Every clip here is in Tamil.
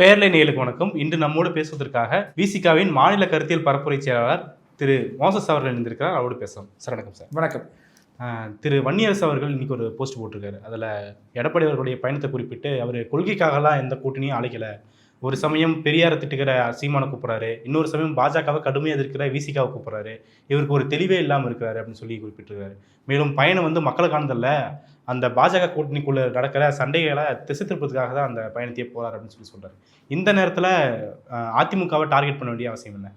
பேர்லை நேயலுக்கு வணக்கம். இன்று நம்மோடு பேசுவதற்காக விசிகாவின் மாநில கருத்தியல் பரப்புரை செயலாளர் திரு மோசஸ் அவர்கள் இருந்திருக்கிறார் அவரோடு பேசலாம். சார் வணக்கம் சார். வணக்கம். திரு வன்னியரசு அவர்கள் இன்னைக்கு ஒரு போஸ்ட் போட்டிருக்காரு. அதில் எடப்பாடி அவர்களுடைய பயணத்தை குறிப்பிட்டு அவர் கொள்கைக்காகலாம் எந்த கூட்டணியும் அழைக்கல. ஒரு சமயம் பெரியாரை திட்டுகிற சீமானை கூப்பிட்றாரு. இன்னொரு சமயம் பாஜகவை கடுமையாக எதிர்க்கிற விசிகாவை கூப்பிட்றாரு. இவருக்கு ஒரு தெளிவே இல்லாமல் இருக்கிறாரு அப்படின்னு சொல்லி குறிப்பிட்டிருக்காரு. மேலும் பயணம் வந்து மக்களுக்கானதல்ல அந்த பாஜக கூட்டணிக்குள்ள நடக்கிற சண்டைகளை திசை திருப்பதுக்காக தான் அந்த பயணத்தையே போகிறார் அப்படின்னு சொல்லி சொல்றாரு. இந்த நேரத்தில் அதிமுகவை டார்கெட் பண்ண வேண்டிய அவசியம் என்ன?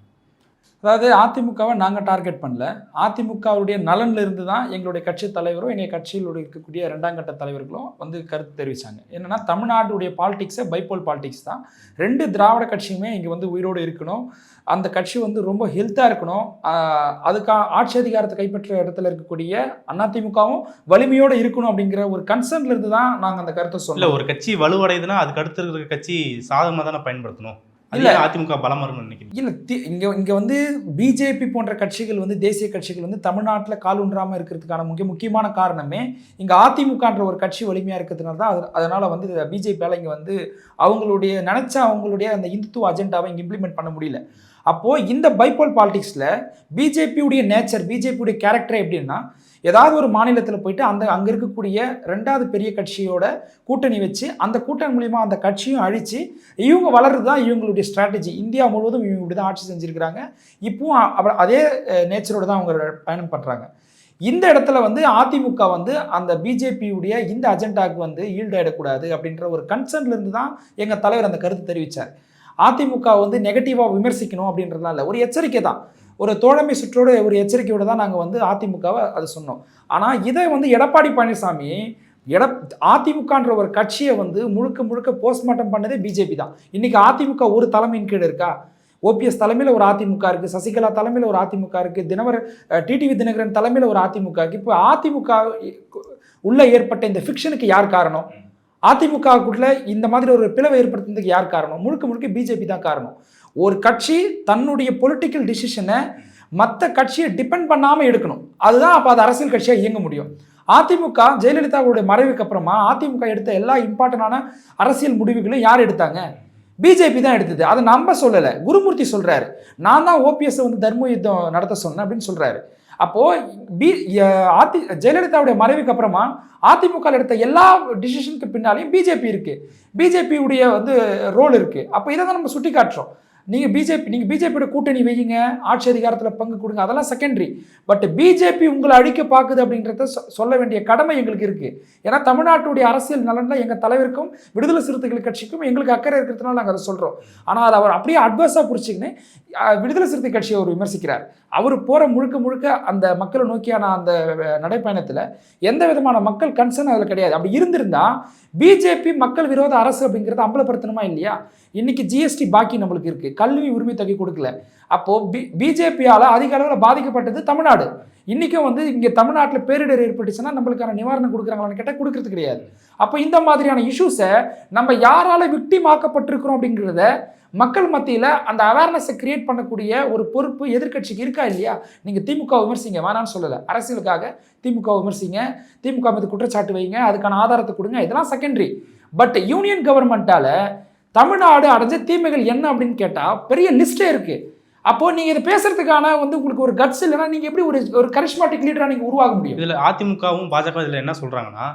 அதாவது அதிமுகவை நாங்கள் டார்கெட் பண்ணல. அதிமுகவுடைய நலன்ல இருந்து தான் எங்களுடைய கட்சி தலைவரும் எங்கள் கட்சியில் இருக்கக்கூடிய ரெண்டாம் கட்ட தலைவர்களும் வந்து கருத்து தெரிவித்தாங்க என்னன்னா தமிழ்நாட்டுடைய பாலிடிக்ஸை பைப்போல் பாலிடிக்ஸ் தான். ரெண்டு திராவிட கட்சியுமே இங்கே வந்து உயிரோடு இருக்கணும். அந்த கட்சி வந்து ரொம்ப ஹெல்த்தாக இருக்கணும். ஆஹ் அதுக்காக ஆட்சி அதிகாரத்தை கைப்பற்ற இடத்துல இருக்கக்கூடிய அதிமுகவும் வலிமையோடு இருக்கணும் அப்படிங்கிற ஒரு கன்சர்ன்ல இருந்து தான் நாங்கள் அந்த கருத்தை இல்ல சொன்னோம். ஒரு கட்சி வலுவடையுதுன்னா அதுக்கு அடுத்து இருக்கிற கட்சி சாதகமாக தானே பயன்படுத்தணும்? இல்ல. அதிமுக பலம் வரும்னு நினைக்கிறீங்க இல்லை இங்க இங்க வந்து பிஜேபி போன்ற கட்சிகள் வந்து தேசிய கட்சிகள் வந்து தமிழ்நாட்டில் கால் ஊன்றாம இருக்கிறதுக்கான மிக முக்கியமான காரணமே இங்க அதிமுகன்ற ஒரு கட்சி வலிமையா இருக்கிறதுனால தான் அது- அதனால வந்து பிஜேபியால இங்க வந்து அவங்களுடைய நினைச்ச அவங்களுடைய அந்த இந்துத்துவ அஜெண்டாவை இங்க இம்ப்ளிமெண்ட் பண்ண முடியல அப்போ இந்த பைப்போல் பாலிடிக்ஸ்ல பிஜேபியுடைய நேச்சர் பிஜேபியுடைய கேரக்டர் எப்படின்னா ஏதாவது ஒரு மாநிலத்தில் போயிட்டு அந்த அங்கே இருக்கக்கூடிய ரெண்டாவது பெரிய கட்சியோட கூட்டணி வச்சு அந்த கூட்டணி மூலிமா அந்த கட்சியும் அழித்து இவங்க வளர்றது தான் இவங்களுடைய ஸ்ட்ராட்டஜி இந்தியா முழுவதும் இவங்க இப்படி தான் ஆட்சி செஞ்சுருக்கிறாங்க. இப்பவும் அப்புறம் அதே நேச்சரோட தான் அவங்க பயணம் பண்ணுறாங்க இந்த இடத்துல வந்து அதிமுக வந்து அந்த பிஜேபியுடைய இந்த அஜெண்டாவுக்கு வந்து ஈல்டு ஆகிடக்கூடாது அப்படின்ற ஒரு கன்சர்ன்லேருந்து தான் எங்கள் தலைவர் அந்த கருத்து தெரிவித்தார் அதிமுக வந்து நெகட்டிவாக விமர்சிக்கணும் அப்படின்றதுலாம் இல்லை ஒரு எச்சரிக்கை தான் ஒரு தோழமை சுற்றோட ஒரு எச்சரிக்கையோடு தான் நாங்கள் வந்து அதிமுகவை அது சொன்னோம். ஆனால் இதை வந்து எடப்பாடி பழனிசாமி எட அதிமுகன்ற ஒரு கட்சியை வந்து முழுக்க முழுக்க போஸ்ட்மார்ட்டம் பண்ணதே பிஜேபி தான். இன்னைக்கு அதிமுக ஒரு தலைமையின் கீழ் இருக்கா? ஓபிஎஸ் தலைமையில் ஒரு அதிமுக இருக்குது சசிகலா தலைமையில் ஒரு அதிமுக இருக்குது தினவர் டிடிவி தினகரன் தலைமையில் ஒரு அதிமுக இருக்குது இப்போ அதிமுக உள்ளே ஏற்பட்ட இந்த ஃபிக்ஷனுக்கு யார் காரணம்? அதிமுகவுக்குள்ள இந்த மாதிரி ஒரு பிளவை ஏற்படுத்துறதுக்கு யார் காரணம்? முழுக்க முழுக்க பிஜேபி தான் காரணம். ஒரு கட்சி தன்னுடைய பொலிட்டிக்கல் டிசிஷனை மற்ற கட்சியை டிபெண்ட் பண்ணாமல் எடுக்கணும். அதுதான் அப்போ அது அரசியல் கட்சியாக இயங்க முடியும். அதிமுக ஜெயலலிதாவுடைய மறைவுக்கு அப்புறமா அதிமுக எடுத்த எல்லா இம்பார்ட்டண்டான அரசியல் முடிவுகளும் யார் எடுத்தாங்க? பிஜேபி தான் எடுத்தது. அதை நம்ம சொல்லலை. குருமூர்த்தி சொல்கிறாரு நான் தான் ஓபிஎஸ் வந்து தர்ம யுத்தம் நடத்த சொன்னேன் அப்படின்னு சொல்கிறாரு அப்போது பி அதி ஜெயலலிதாவுடைய மறைவுக்கு அப்புறமா அதிமுக எடுத்த எல்லா டிசிஷனுக்கு பின்னாலையும் பிஜேபி இருக்குது பிஜேபியுடைய வந்து ரோல் இருக்குது அப்போ இதை தான் நம்ம சுட்டி காட்டுறோம் நீங்கள் பிஜேபி நீங்கள் பிஜேபியோட கூட்டணி வையுங்க. ஆட்சி அதிகாரத்தில் பங்கு கொடுங்க. அதெல்லாம் செகண்டரி பட் பிஜேபி உங்களை அழிக்க பார்க்குது அப்படின்றத சொ- சொல்ல வேண்டிய கடமை எங்களுக்கு இருக்குது ஏன்னா தமிழ்நாட்டுடைய அரசியல் நலனில் எங்கள் தலைவருக்கும் விடுதலை சிறுத்தைகள் கட்சிக்கும் எங்களுக்கு அக்கறை இருக்கிறதுனால நாங்கள் அதை சொல்கிறோம் ஆனால் அதை அவர் அப்படியே அட்வர்ஸாக பிடிச்சிக்கின்னு விடுதலை சிறுத்தை கட்சியை அவர் விமர்சிக்கிறார். அவர் போகிற முழுக்க முழுக்க அந்த மக்களை நோக்கியான அந்த நடைப்பயணத்தில் எந்த விதமான மக்கள் கன்சர்ன் அதில் கிடையாது. அப்படி இருந்திருந்தால் பிஜேபி மக்கள் விரோத அரசு அப்படிங்கிறத அம்பலப்படுத்தணுமா இல்லையா? இன்னைக்கு ஜிஎஸ்டி பாக்கி நம்மளுக்கு இருக்குது கல்வி உரிமை தொகை கொடுக்கல. அப்போ பி பிஜேபியால் அதிக அளவில் பாதிக்கப்பட்டது தமிழ்நாடு. இன்றைக்கும் வந்து இங்கே தமிழ்நாட்டில் பேரிடர் ஏற்பட்டுச்சுன்னா நம்மளுக்கான நிவாரணம் கொடுக்குறாங்களான்னு கேட்டால் கொடுக்கறது கிடையாது. அப்போ இந்த மாதிரியான இஷ்யூஸை நம்ம யாரால் விக்டிமாக்கப்பட்டிருக்கிறோம் அப்படிங்கிறத மக்கள் மத்தியில் அந்த அவேர்னஸை கிரியேட் பண்ணக்கூடிய ஒரு பொறுப்பு எதிர்க்கட்சிக்கு இருக்கா இல்லையா? நீங்கள் திமுக விமர்சிங்க வேணான்னு சொல்லலை. அரசியலுக்காக திமுக விமர்சிங்க திமுக மீது குற்றச்சாட்டு வைங்க அதுக்கான ஆதாரத்தை கொடுங்க இதெல்லாம் செகண்டரி பட் யூனியன் கவர்மெண்ட்டால் தமிழ்நாடு அடைஞ்ச தீமைகள் என்ன அப்படின்னு கேட்டால் பெரிய லிஸ்ட்டே இருக்குது அப்போது நீங்கள் இதை பேசுறதுக்கான வந்து உங்களுக்கு ஒரு கட்ஸ் இல்லைன்னா நீங்கள் எப்படி ஒரு ஒரு கரிஷ்மாட்டிக் லீடராக நீங்கள் உருவாக முடியும்? இதில் அதிமுகவும் பாஜக இதில் என்ன சொல்கிறாங்கன்னா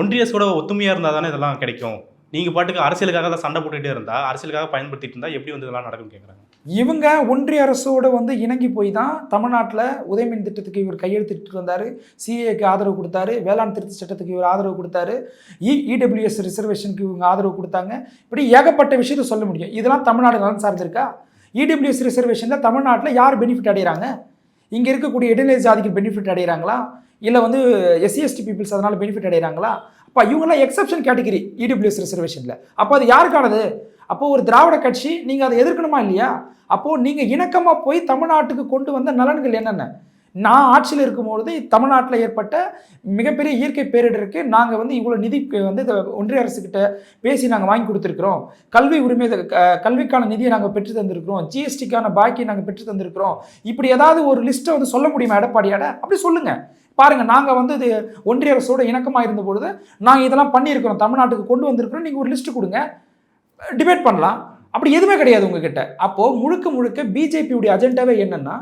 ஒன்றிய சூட ஒத்துமையாக இருந்தால் தானே இதெல்லாம் கிடைக்கும். நீங்கள் பாட்டுக்கு அரசியலுக்காக தான் சண்டை போட்டுகிட்டே இருந்தா அரசியலுக்காக பயன்படுத்திட்டு இருந்தா எப்படி வந்து இதெல்லாம் நடக்கும் கேட்குறாங்க இவங்க ஒன்றிய அரசோட வந்து இணங்கி போய் தான் தமிழ்நாட்டில் உதயமின் திட்டத்துக்கு இவர் கையெழுத்திட்டு வந்தார் சிஏக்கு ஆதரவு கொடுத்தாரு வேளாண் திருத்த சட்டத்துக்கு இவர் ஆதரவு கொடுத்தாரு இ இடபிள்யூஎஸ் ரிசர்வேஷனுக்கு இவங்க ஆதரவு கொடுத்தாங்க. இப்படி ஏகப்பட்ட விஷயத்த சொல்ல முடியும். இதெல்லாம் தமிழ்நாடு நலன் சார்ந்திருக்கா? இடபிள்யூஎஸ் ரிசர்வேஷனில் தமிழ்நாட்டில் யார் பெனிஃபிட் அடைகிறாங்க இங்கே இருக்கக்கூடிய இடைநிலை ஜாதிக்கு பெனிஃபிட் அடைகிறாங்களா இல்லை வந்து எஸ்சி எஸ்டி பீப்புள்ஸ் அதனால் பெனிஃபிட் அடைகிறாங்களா அப்போ இவங்கெல்லாம் எக்ஸப்ஷன் கேட்டகிரி இடபிள்யூஎஸ் ரிசர்வேஷனில் அப்போ அது யாருக்கானது? அப்போது ஒரு திராவிட கட்சி நீங்கள் அதை எதிர்க்கணுமா இல்லையா? அப்போது நீங்கள் இணக்கமாக போய் தமிழ்நாட்டுக்கு கொண்டு வந்த நலன்கள் என்னென்ன? நான் ஆட்சியில் இருக்கும்பொழுது தமிழ்நாட்டில் ஏற்பட்ட மிகப்பெரிய இயற்கை பேரிடருக்கு நாங்கள் வந்து இவ்வளோ நிதி வந்து இதை ஒன்றிய அரசுக்கிட்ட பேசி நாங்கள் வாங்கி கொடுத்துருக்குறோம். கல்வி உரிமை க- கல்விக்கான நிதியை நாங்கள் பெற்று தந்திருக்கிறோம். ஜிஎஸ்டிக்கான பாக்கியை நாங்கள் பெற்று தந்திருக்கிறோம். இப்படி ஏதாவது ஒரு லிஸ்ட்டை வந்து சொல்ல முடியுமா எடப்பாடியாட? அப்படி சொல்லுங்கள் பாருங்க நாங்கள் வந்து இது ஒன்றிய அரசோட இணக்கமாக இருந்த பொழுது நாங்கள் இதெல்லாம் பண்ணியிருக்கிறோம். தமிழ்நாட்டுக்கு கொண்டு வந்திருக்கிறோம். நீங்கள் ஒரு லிஸ்ட் கொடுங்க. டிபேட் பண்ணலாம். அப்படி எதுவுமே கிடையாது உங்ககிட்ட. அப்போது முழுக்க முழுக்க பிஜேபியுடைய அஜெண்டாவே என்னென்னா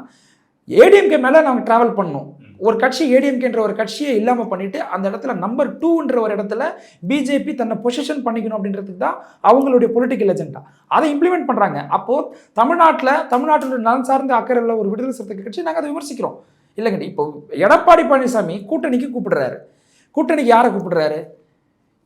ஏடிஎம்கே மேலே நாங்கள் ட்ராவல் பண்ணணும். ஒரு கட்சி ஏடிஎம்கேன்ற ஒரு கட்சியை இல்லாமல் பண்ணிட்டு அந்த இடத்துல நம்பர் டூன்ற ஒரு இடத்துல பிஜேபி தன்னை பொசிஷன் பண்ணிக்கணும் அப்படின்றதுக்கு தான் அவங்களுடைய பொலிட்டிக்கல் எஜெண்டா அதை இம்ப்ளிமெண்ட் பண்ணுறாங்க அப்போது தமிழ்நாட்டில் தமிழ்நாட்டில் நலன் சார்ந்த அக்கறை உள்ள ஒரு விடுதலை சிறுத்தை கட்சி நாங்கள் அதை விமர்சிக்கிறோம். இல்லைங்க இப்போ எடப்பாடி பழனிசாமி கூட்டணிக்கு கூப்பிடுறாரு. கூட்டணிக்கு யாரை கூப்பிடுறாரு?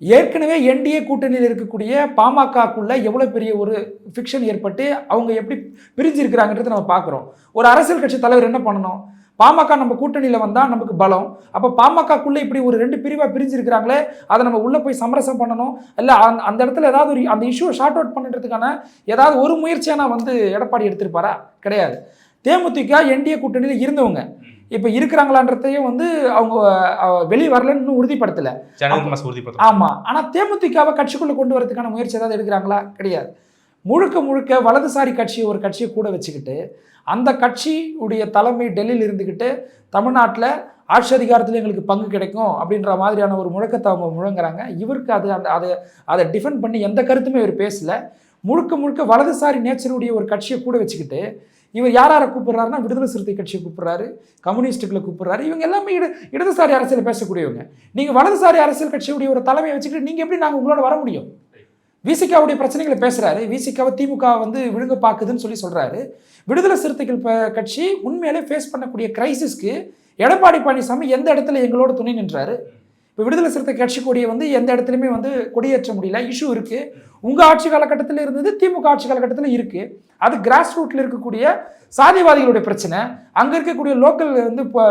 ஏற்கனவே என்டிஏ கூட்டணியில் இருக்கக்கூடிய பாமகக்குள்ள எவ்வளோ பெரிய ஒரு ஃபிக்ஷன் ஏற்பட்டு அவங்க எப்படி பிரிஞ்சு பிரிஞ்சிருக்கிறாங்கன்றதை நம்ம பார்க்குறோம். ஒரு அரசியல் கட்சி தலைவர் என்ன பண்ணணும்? பாமக நம்ம கூட்டணியில் வந்தால் நமக்கு பலம். அப்போ பாமகக்குள்ளே இப்படி ஒரு ரெண்டு பிரிவாக பிரிஞ்சிருக்கிறாங்களே அதை நம்ம உள்ளே போய் சமரசம் பண்ணணும். இல்லை அந்த அந்த இடத்துல ஏதாவது ஒரு அந்த இஷ்யூவை ஷார்ட் அவுட் பண்ணுறதுக்கான ஏதாவது ஒரு முயற்சியாக நான் வந்து எடப்பாடி எடுத்திருப்பாரா? கிடையாது. தேமுதிக என்டிஏ கூட்டணியில் இருந்தவங்க. இப்போ இருக்கிறாங்களான்றதையும் வந்து அவங்க வெளியே வரலன்னு உறுதிப்படுத்தலை. ஆமாம் ஆனால் தேமுதிகவை கட்சிக்குள்ளே கொண்டு வரதுக்கான முயற்சி ஏதாவது எடுக்கிறாங்களா? கிடையாது. முழுக்க முழுக்க வலதுசாரி கட்சி ஒரு கட்சியை கூட வச்சுக்கிட்டு அந்த கட்சியுடைய தலைமை டெல்லியில் இருந்துக்கிட்டு தமிழ்நாட்டில் ஆட்சி அதிகாரத்தில் எங்களுக்கு பங்கு கிடைக்கும் அப்படின்ற மாதிரியான ஒரு முழக்கத்தை அவங்க முழங்குறாங்க. இவருக்கு அது அந்த அதை அதை டிஃபெண்ட் பண்ணி எந்த கருத்துமே இவர் பேசலை. முழுக்க முழுக்க வலதுசாரி நேச்சருடைய ஒரு கட்சியை கூட வச்சுக்கிட்டு இவர் யார் யாரை கூப்பிட்றாருன்னா விடுதலை சிறுத்தை கட்சியை கூப்பிட்றாரு கம்யூனிஸ்ட்டுகளை கூப்பிட்றாரு. இவங்க எல்லாமே இட இடதுசாரி அரசியல் பேசக்கூடியவங்க. நீங்கள் வலதுசாரி அரசியல் கட்சியுடைய ஒரு தலைமையை வச்சுக்கிட்டு நீங்கள் எப்படி நாங்கள் உங்களோட வர முடியும்? விசிகாவுடைய பிரச்சனைகளை பேசுறாரு. விசிகாவை திமுக வந்து விழுங்க பார்க்குதுன்னு சொல்லி சொல்றாரு. விடுதலை சிறுத்தைகள் கட்சி உண்மையிலே ஃபேஸ் பண்ணக்கூடிய கிரைசிஸ்க்கு எடப்பாடி பழனிசாமி எந்த இடத்துல எங்களோட துணை நின்றாரு? இப்போ விடுதலை சிறுத்தை கட்சி கொடியை வந்து எந்த இடத்துலையுமே வந்து கொடியேற்ற முடியல. இஷ்யூ இருக்கு. உங்க ஆட்சி காலகட்டத்தில் இருந்தது திமுக ஆட்சி காலகட்டத்தில் இருக்கு. அது கிராஸ் ரூட்ல இருக்கக்கூடிய சாதிவாதிகளுடைய பிரச்சனை. அங்க இருக்கக்கூடிய லோக்கல் வந்து இப்போ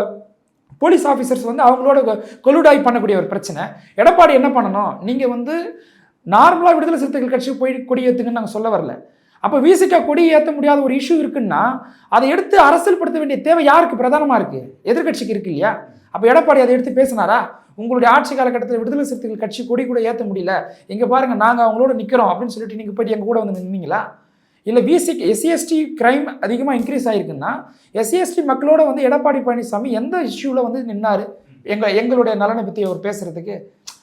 போலீஸ் ஆஃபீஸர்ஸ் வந்து அவங்களோட கொலுடாய் பண்ணக்கூடிய ஒரு பிரச்சனை. எடப்பாடி என்ன பண்ணணும்? நீங்கள் வந்து நார்மலாக விடுதலை சிறுத்தைகள் கட்சி போய் கொடியேற்றுங்கன்னு நாங்கள் சொல்ல வரல. அப்போ விசிகா கொடி ஏற்ற முடியாத ஒரு இஷ்யூ இருக்குன்னா அதை எடுத்து அரசியல்படுத்த வேண்டிய தேவை யாருக்கு? பிரதானமாக இருக்குது எதிர்க்கட்சிக்கு இருக்கு இல்லையா? அப்போ எடப்பாடி அதை எடுத்து பேசினாரா? உங்களுடைய ஆட்சி காலகட்டத்தில் விடுதலை சிறுத்தைகள் கட்சி கொடி கூட ஏற்ற முடியல. இங்கே பாருங்கள் நாங்கள் அவங்களோட நிற்கிறோம் அப்படின்னு சொல்லிட்டு நீங்கள் போயிட்டு எங்கள் கூட வந்து நின்னீங்களா? இல்லை விசி எஸ்சிஎஸ்டி கிரைம் அதிகமாக இன்க்ரீஸ் ஆகிருக்குன்னா எஸ்சிஎஸ்டி மக்களோட வந்து எடப்பாடி பழனிசாமி எந்த இஷ்யூவில் வந்து நின்னார்? எங்கள் எங்களுடைய நலனை பற்றி அவர் பேசுகிறதுக்கு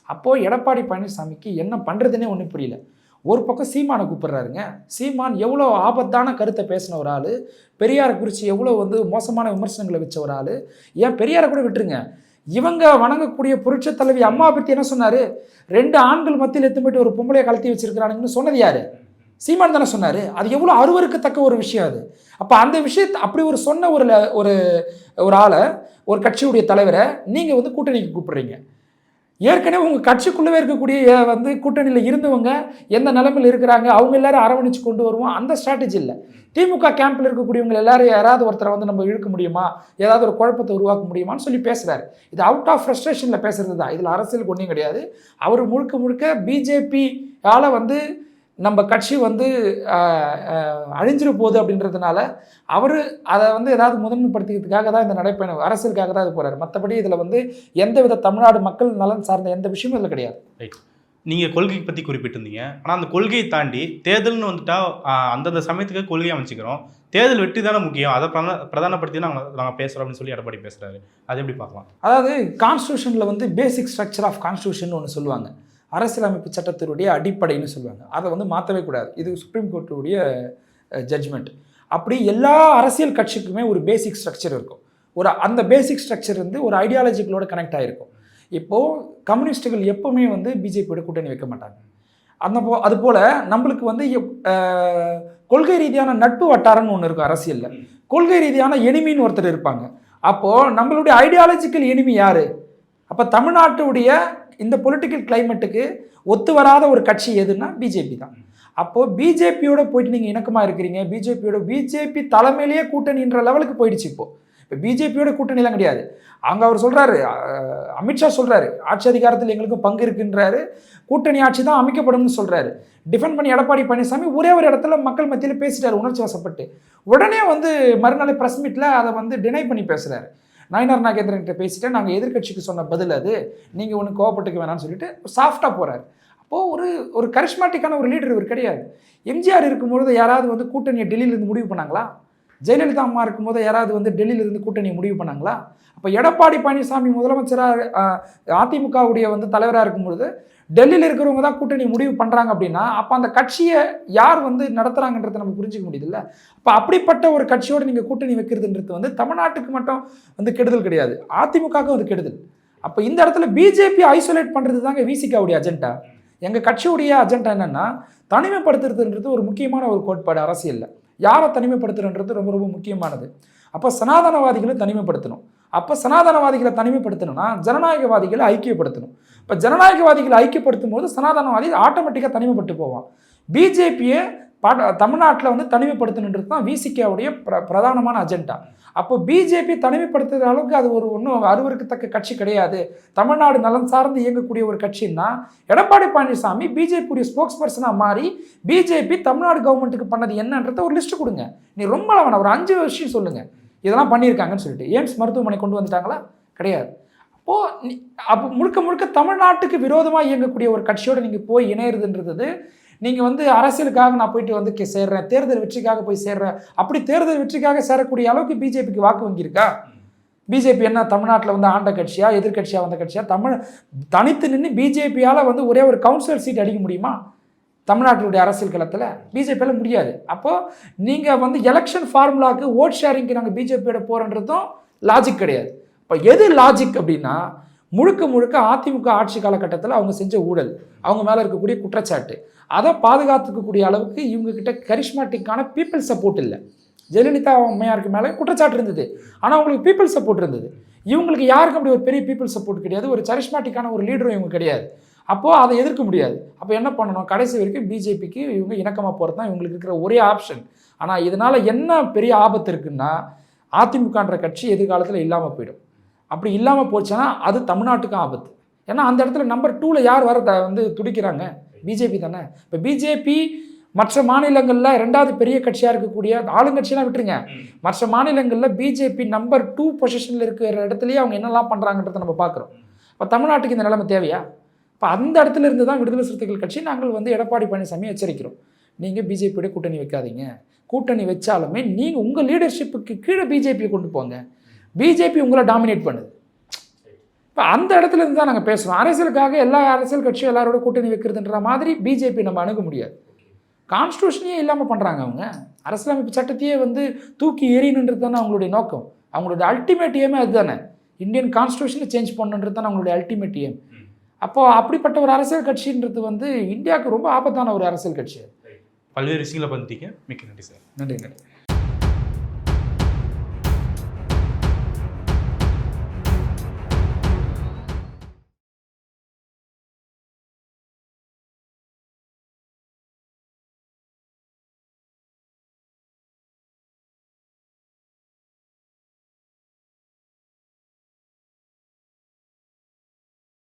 அப்போது எடப்பாடி பழனிசாமிக்கு என்ன பண்ணுறதுனே ஒன்றும் புரியல. ஒரு பக்கம் சீமானை கூப்பிட்றாருங்க. சீமான் எவ்வளோ ஆபத்தான கருத்தை பேசின ஒரு ஆள். பெரியாரை குறித்து எவ்வளோ வந்து மோசமான விமர்சனங்களை வச்ச ஒரு ஆள். ஏன் பெரியாரை கூட விட்டுருங்க. இவங்க வணங்கக்கூடிய புரட்சி தலைவி அம்மா பற்றி என்ன சொன்னார்? ரெண்டு ஆண்கள் மத்தியில் எத்து போயிட்டு ஒரு பொம்பளையை கலத்தி வச்சிருக்கிறானுங்கன்னு சொன்னது யார்? சீமான் தானே சொன்னார். அது எவ்வளோ அருவருக்கத்தக்க ஒரு விஷயம் அது. அப்போ அந்த விஷயத்தை அப்படி ஒரு சொன்ன ஒரு ல- ஒரு ஒரு ஆளை ஒரு கட்சியுடைய தலைவரை நீங்கள் வந்து கூட்டணிக்கு கூப்பிட்றீங்க. ஏற்கனவே உங்கள் கட்சிக்குள்ளவே இருக்கக்கூடிய வந்து கூட்டணியில் இருந்தவங்க எந்த நிலைமையில் இருக்கிறாங்க அவங்க எல்லாரும் அரவணைச்சு கொண்டு வருவோம். அந்த ஸ்ட்ராட்டஜி இல்லை. திமுக கேம்பில் இருக்கக்கூடியவங்க எல்லாரும் யாராவது ஒருத்தரை வந்து நம்ம இழுக்க முடியுமா? ஏதாவது ஒரு குழப்பத்தை உருவாக்க முடியுமான்னு சொல்லி பேசுகிறாரு இது அவுட் ஆஃப் ஃப்ரஸ்ட்ரேஷனில் பேசுகிறது தான். இதில் அரசியலுக்கு ஒன்றும் கிடையாது. அவர் முழுக்க முழுக்க பிஜேபியால் வந்து நம்ம கட்சி வந்து அழிஞ்சிட போகுது அப்படின்றதுனால அவர் அதை வந்து ஏதாவது முதன்மைப்படுத்திக்கிறதுக்காக தான் இந்த நடைப்பயணம் அரசியலுக்காக தான் இது போகிறார் மற்றபடி இதில் வந்து எந்தவித தமிழ்நாடு மக்கள் நலன் சார்ந்த எந்த விஷயமும் இதில் கிடையாது. நீங்கள் கொள்கை பற்றி குறிப்பிட்டிருந்தீங்க. ஆனால் அந்த கொள்கையை தாண்டி தேர்தல்னு வந்துட்டா ஆஹ், அந்தந்த சமயத்துக்கு கொள்கையை அமைச்சிக்கிறோம். தேர்தல் வெற்றி தானே முக்கியம். அதை பிரதான பிரதானப்படுத்தி நாங்கள் நாங்கள் பேசுகிறோம் அப்படின்னு சொல்லி எடப்பாடி பேசுகிறாரு அதை எப்படி பார்க்கலாம்? அதாவது கான்ஸ்டியூஷனில் வந்து பேசிக் ஸ்ட்ரக்சர் ஆஃப் கான்ஸ்டியூஷன் ஒன்று சொல்லுவாங்க. அரசியலமைப்பு சட்டத்தினுடைய அடிப்படைன்னு சொல்லுவாங்க. அதை வந்து மாற்றவே கூடாது. இது சுப்ரீம் கோர்ட்டுடைய ஜட்ஜ்மெண்ட் அப்படி எல்லா அரசியல் கட்சிக்குமே ஒரு பேசிக் ஸ்ட்ரக்சர் இருக்கும். ஒரு அந்த பேசிக் ஸ்ட்ரக்சர் வந்து ஒரு ஐடியாலஜிகளோட கனெக்ட் ஆகிருக்கும் இப்போது கம்யூனிஸ்ட்டுகள் எப்போவுமே வந்து பிஜேபியோட கூட்டணி வைக்க மாட்டாங்க. அந்த போ அது போல் நம்மளுக்கு வந்து கொள்கை ரீதியான நட்பு வட்டாரம்னு ஒன்று இருக்கும் அரசியலில். கொள்கை ரீதியான எனிமின்னு ஒருத்தர் இருப்பாங்க. அப்போது நம்மளுடைய ஐடியாலஜிக்கல் எனிமி யார்? அப்போ தமிழ்நாட்டுடைய இந்த பொலிட்டிக்கல் கிளைமேட்டுக்கு ஒத்து வராத ஒரு கட்சி எதுன்னா பிஜேபி தான். அப்போது பிஜேபியோட போயிட்டு நீங்கள் இணக்கமாக இருக்கிறீங்க. பிஜேபியோட பிஜேபி தலைமையிலேயே கூட்டணின்ற லெவலுக்கு போயிடுச்சு இப்போ. இப்போ பிஜேபியோட கூட்டணிலாம் கிடையாது. அங்கே அவர் சொல்கிறாரு அமித்ஷா சொல்கிறாரு ஆட்சி அதிகாரத்தில் எங்களுக்கும் பங்கு இருக்குன்றாரு. கூட்டணி ஆட்சி தான் அமைக்கப்படும்னு சொல்கிறாரு டிஃபெண்ட் பண்ணி எடப்பாடி பழனிசாமி ஒரே ஒரு இடத்துல மக்கள் மத்தியில் பேசிட்டார் உணர்ச்சி வசப்பட்டு. உடனே வந்து மறுநாள் ப்ரெஸ் மீட்டில் அதை வந்து டினை பண்ணி பேசுகிறாரு நயனார் நாகேந்திரன்கிட்ட பேசிட்டு நாங்கள் எதிர்க்கட்சிக்கு சொன்ன பதில் அது. நீங்கள் ஒன்று கோவப்பட்டுக்க வேணாம்னு சொல்லிட்டு சாஃப்டாக போகிறார் அப்போது ஒரு ஒரு கரிஷ்மாட்டிக்கான ஒரு லீடர் இவர் கிடையாது. எம்ஜிஆர் இருக்கும்பொழுது யாராவது வந்து கூட்டணியை டெல்லியிலேருந்து முடிவு பண்ணாங்களா? ஜெயலலிதா அம்மா இருக்கும்போது யாராவது வந்து டெல்லியிலேருந்து கூட்டணியை முடிவு பண்ணாங்களா? அப்போ எடப்பாடி பழனிசாமி முதலமைச்சராக அதிமுகவுடைய வந்து தலைவராக இருக்கும்பொழுது டெல்லியில் இருக்கிறவங்க தான் கூட்டணி முடிவு பண்ணுறாங்க அப்படின்னா அப்போ அந்த கட்சியை யார் வந்து நடத்துகிறாங்கன்றதை நம்ம புரிஞ்சிக்க முடியுதுல்ல? அப்போ அப்படிப்பட்ட ஒரு கட்சியோடு நீங்கள் கூட்டணி வைக்கிறதுன்றது வந்து தமிழ்நாட்டுக்கு மட்டும் வந்து கெடுதல் கிடையாது. அதிமுகவுக்கும் அது கெடுதல். அப்போ இந்த இடத்துல பிஜேபி ஐசோலேட் பண்ணுறது தாங்க விசிகாவுடைய அஜெண்டா. எங்கள் கட்சியுடைய அஜெண்டா என்னென்னா தனிமைப்படுத்துறதுன்றது ஒரு முக்கியமான ஒரு கோட்பாடு அரசியலில். யாரை தனிமைப்படுத்துறன்றது ரொம்ப ரொம்ப முக்கியமானது. அப்போ சனாதனவாதிகளும் தனிமைப்படுத்தணும். அப்போ சனாதனவாதிகளை தனிமைப்படுத்தணும்னா ஜனநாயகவாதிகளை ஐக்கியப்படுத்தணும். இப்போ ஜனநாயகவாதிகளை ஐக்கியப்படுத்தும் போது சனாதனவாதி ஆட்டோமேட்டிக்காக தனிமைப்பட்டு போவான். பிஜேபியை பாட தமிழ்நாட்டில் வந்து தனிமைப்படுத்தணுன்றது தான் விசிகேவுடைய பிர பிரதானமான அஜெண்டா. அப்போ பிஜேபி தனிமைப்படுத்துகிற அளவுக்கு அது ஒரு ஒன்றும் அருவருக்கத்தக்க கட்சி கிடையாது. தமிழ்நாடு நலன் சார்ந்து இயங்கக்கூடிய ஒரு கட்சின்னா எடப்பாடி பழனிசாமி பிஜேபியுடைய ஸ்போக்ஸ் பர்சனாக மாறி பிஜேபி தமிழ்நாடு கவர்மெண்ட்டுக்கு பண்ணது என்னன்றத ஒரு லிஸ்ட் கொடுங்க. நீ ரொம்ப வேணாம் ஒரு அஞ்சு விஷயம் சொல்லுங்கள் இதெல்லாம் பண்ணியிருக்காங்கன்னு சொல்லிட்டு. எய்ம்ஸ் மருத்துவமனை கொண்டு வந்துட்டாங்களா? கிடையாது. அப்போது அப்போ முழுக்க முழுக்க தமிழ்நாட்டுக்கு விரோதமாக இயங்கக்கூடிய ஒரு கட்சியோடு நீங்கள் போய் இணையிறதுன்றது நீங்கள் வந்து அரசியலுக்காக நான் போயிட்டு வந்து சேர்றேன் தேர்தல் வெற்றிக்காக போய் சேர்றேன் அப்படி தேர்தல் வெற்றிக்காக சேரக்கூடிய அளவுக்கு பிஜேபிக்கு வாக்கு வங்கி இருக்கா? பிஜேபி என்ன தமிழ்நாட்டில் வந்து ஆண்ட கட்சியா எதிர்கட்சியாக வந்த கட்சியா? தமிழ் தனித்து நின்று பிஜேபியால் வந்து ஒரே ஒரு கவுன்சிலர் சீட் அடிக்க முடியுமா? தமிழ்நாட்டினுடைய அரசியல் களத்தில் பிஜேபியால் முடியாது. அப்போது நீங்கள் வந்து எலெக்ஷன் ஃபார்முலாவுக்கு ஓட் ஷேரிங்க்கு நாங்கள் பிஜேபியோட போகிறன்றதும் லாஜிக் கிடையாது. இப்போ எது லாஜிக் அப்படின்னா முழுக்க முழுக்க அதிமுக ஆட்சி காலகட்டத்தில் அவங்க செஞ்ச ஊழல் அவங்க மேலே இருக்கக்கூடிய குற்றச்சாட்டு. அதை பாதுகாத்துக்கக்கூடிய அளவுக்கு இவங்கக்கிட்ட கரிஷ்மாட்டிக்கான பீப்புள் சப்போர்ட் இல்லை. ஜெயலலிதா அம்மையாருக்கு மேலே குற்றச்சாட்டு இருந்தது. ஆனால் அவங்களுக்கு பீப்புள் சப்போர்ட் இருந்தது. இவங்களுக்கு யாருக்கும் அப்படி ஒரு பெரிய பீப்புள் சப்போர்ட் கிடையாது. ஒரு கரிஷ்மாட்டிக்கான ஒரு லீடரும் இவங்க கிடையாது. அப்போது அதை எதிர்க்க முடியாது. அப்போ என்ன பண்ணணும்? கடைசி வரைக்கும் பிஜேபிக்கு இவங்க இணக்கமாக போகிறது தான் இவங்களுக்கு இருக்கிற ஒரே ஆப்ஷன் ஆனால் இதனால் என்ன பெரிய ஆபத்து இருக்குன்னா அதிமுகன்ற கட்சி எதிர்காலத்தில் இல்லாமல் போயிடும். அப்படி இல்லாமல் போச்சுன்னா அது தமிழ்நாட்டுக்கும் ஆபத்து. ஏன்னா அந்த இடத்துல நம்பர் டூவில் யார் வர த- வந்து துடிக்கிறாங்க? பிஜேபி தானே. இப்போ பிஜேபி மற்ற மாநிலங்களில் ரெண்டாவது பெரிய கட்சியாக இருக்கக்கூடிய ஆளுங்கட்சியெல்லாம் விட்டுருங்க. மற்ற மாநிலங்களில் பிஜேபி நம்பர் டூ பொசிஷனில் இருக்கிற இடத்துலையே அவங்க என்னெல்லாம் பண்ணுறாங்கன்றதை நம்ம பார்க்குறோம். இப்போ தமிழ்நாட்டுக்கு இந்த நிலைமை தேவையா? இப்போ அந்த இடத்துல இருந்து தான் விடுதலை சிறுத்தைகள் கட்சி நாங்கள் வந்து எடப்பாடி பழனிசாமி எச்சரிக்கிறோம். நீங்கள் பிஜேபியோட கூட்டணி வைக்காதீங்க. கூட்டணி வச்சாலுமே நீங்கள் உங்கள் லீடர்ஷிப்புக்கு கீழே பிஜேபியை கொண்டு போங்க. பிஜேபி உங்களை டாமினேட் பண்ணுது. இப்போ அந்த இடத்துல இருந்து தான் நாங்கள் பேசுகிறோம் அரசியலுக்காக எல்லா அரசியல் கட்சியும் எல்லாரோட கூட்டணி வைக்கிறதுன்ற மாதிரி பிஜேபி நம்ம அணுக முடியாது. கான்ஸ்டியூஷனே இல்லாமல் பண்ணுறாங்க அவங்க. அரசியலமைப்பு சட்டத்தையே வந்து தூக்கி எறியணுன்றது தானே அவங்களுடைய நோக்கம். அவங்களோட அல்டிமேட் ஏமே அதுதானே. இந்தியன் கான்ஸ்டியூஷனை சேஞ்ச் பண்ணணுன்றது தானே அவங்களுடைய அல்டிமேட் ஏம் அப்போது அப்படிப்பட்ட ஒரு அரசியல் கட்சின்றது வந்து இந்தியாவுக்கு ரொம்ப ஆபத்தான ஒரு அரசியல் கட்சி பல்வேறு விஷயங்களை பண்ணிட்டீங்க மிக்க நன்றி சார். நன்றி நன்றி.